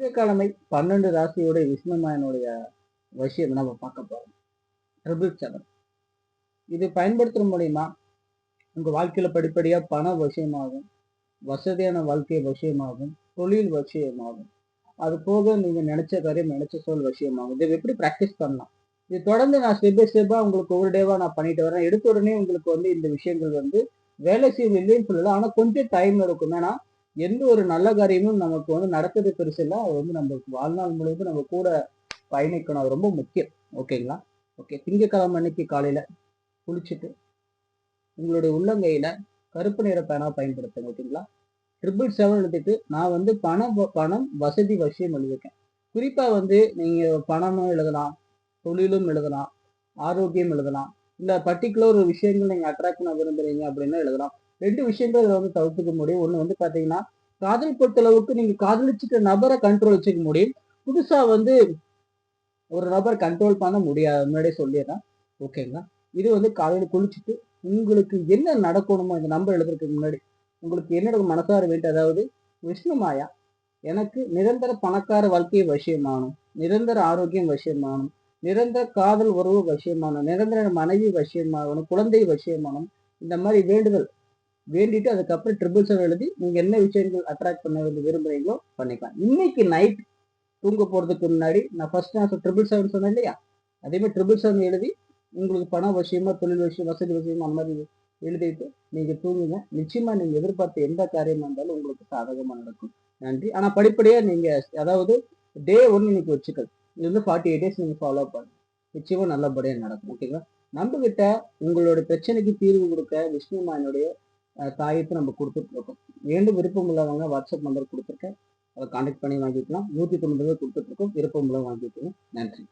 திங்கட்கிழமை பன்னெண்டு ராசியோட விஷ்ணுமாயனுடைய விஷயம் நம்ம பார்க்க போறோம். Triple seven. இது பயன்படுத்துற மூலியமா உங்க வாழ்க்கையில படிப்படியா பண விஷயமாகும் வசதியான வாழ்க்கை விஷயமாகும் தொழில் விஷயமாகும். அது போக நீங்க நினைச்ச காரியம் நினைச்ச சொல் விஷயமாகும். இதை எப்படி ப்ராக்டிஸ் பண்ணலாம்? இது தொடர்ந்து நான் ஸ்டெப் பை ஸ்டெப்பா உங்களுக்கு ஒரு டேவா நான் பண்ணிட்டு வரேன். எடுத்த உடனே உங்களுக்கு வந்து இந்த விஷயங்கள் வந்து வேலை செய்யும் இல்லைன்னு சொல்லல. ஆனா கொஞ்சம் டைம் இருக்கும். ஏன்னா எந்த ஒரு நல்ல காரியமும் நமக்கு வந்து நடக்கிறது பெருசு இல்லை அது வந்து நம்ம வாழ்நாள் முழுவதும் நம்ம கூட பயணிக்கணும். அது ரொம்ப முக்கியம். ஓகேங்களா ஓகே திங்கக்கிழமை அன்னைக்கு காலையில் குளிச்சுட்டு உங்களுடைய உள்ளங்கையில் கருப்பு நிற பேனாக பயன்படுத்துங்க ஓகேங்களா ட்ரிபிள் செவன் எழுதிட்டு நான் வந்து பணம் பணம் வசதி வசியம் எழுதிருக்கேன். குறிப்பாக வந்து நீங்கள் பணமும் எழுதலாம் தொழிலும் எழுதலாம் ஆரோக்கியம் எழுதலாம். இல்லை பர்டிகுலர் ஒரு விஷயங்கள் நீங்கள் அட்ராக்ட் பண்ண விரும்புகிறீங்க அப்படின்னா எழுதலாம். ரெண்டு விஷயங்கள் இதில் வந்து தவிர்த்துக்க முடியும். ஒன்று வந்து பார்த்தீங்கன்னா காதல் பொறுத்தளவுக்கு நீங்கள் காதலிச்சுட்ட நபரை கண்ட்ரோல் வச்சுக்க முடியும். புதுசாக வந்து ஒரு நபர் கண்ட்ரோல் பண்ண முடியாது. முன்னாடியே சொல்லிடுறேன். ஓகேங்களா இது வந்து காலையில் குளிச்சுட்டு உங்களுக்கு என்ன நடக்கணுமோ இந்த நம்பர் எழுதுறதுக்கு முன்னாடி உங்களுக்கு என்ன மனசார வேண்டும் அதாவது விஷ்ணுமாயா எனக்கு நிரந்தர பணக்கார வாழ்க்கை விஷயமானும் நிரந்தர ஆரோக்கியம் விஷயமானும் நிரந்தர காதல் உறவு விஷயமானும் நிரந்தர மனைவி விஷயமாகணும் குழந்தை விஷயமானும் இந்த மாதிரி வேண்டுதல் வேண்டிட்டு அதுக்கப்புறம் ட்ரிபிள் செவன் எழுதி நீங்க என்ன விஷயங்கள் அட்ராக்ட் பண்ண விரும்புறீங்களோ பண்ணிக்கலாம். இன்னைக்கு நைட் தூங்க போறதுக்கு முன்னாடி நான் ஃபர்ஸ்ட் நான் ட்ரிபிள் செவன் சொன்னேன் இல்லையா? அதே மாதிரி ட்ரிபிள் செவன் எழுதி உங்களுக்கு பண விஷயமா தொழில் விஷயம் வசதி விஷயமா அந்த மாதிரி எழுதிட்டு நீங்க தூங்குங்க. நிச்சயமா நீங்க எதிர்பார்த்த எந்த காரியமா இருந்தாலும் உங்களுக்கு சாதகமா நடக்கும். நன்றி. ஆனா படிப்படியா நீங்க அதாவது டே ஒன் இன்னைக்கு வச்சுக்கல் இது வந்து ஃபார்ட்டி எயிட் டேஸ் நீங்க ஃபாலோ பண்ணுங்க. நிச்சயமா நல்லபடியாக நடக்கும். ஓகேங்களா நம்மகிட்ட உங்களோட பிரச்சனைக்கு தீர்வு கொடுக்க விஷ்ணுமாயனுடைய தாயத்தை நம்ம கொடுத்துட்டு இருக்கோம். வேண்டும் விருப்பம் உள்ளவங்க வாட்ஸ்அப் நம்பர் கொடுத்துருக்கேன். அதை காண்டாக்ட் பண்ணி வாங்கிக்கலாம். நூற்றி தொண்ணூறு கொடுத்துட்டு இருக்கோம். விருப்பம் உள்ளவங்க வாங்கிக்கலாம் நன்றி.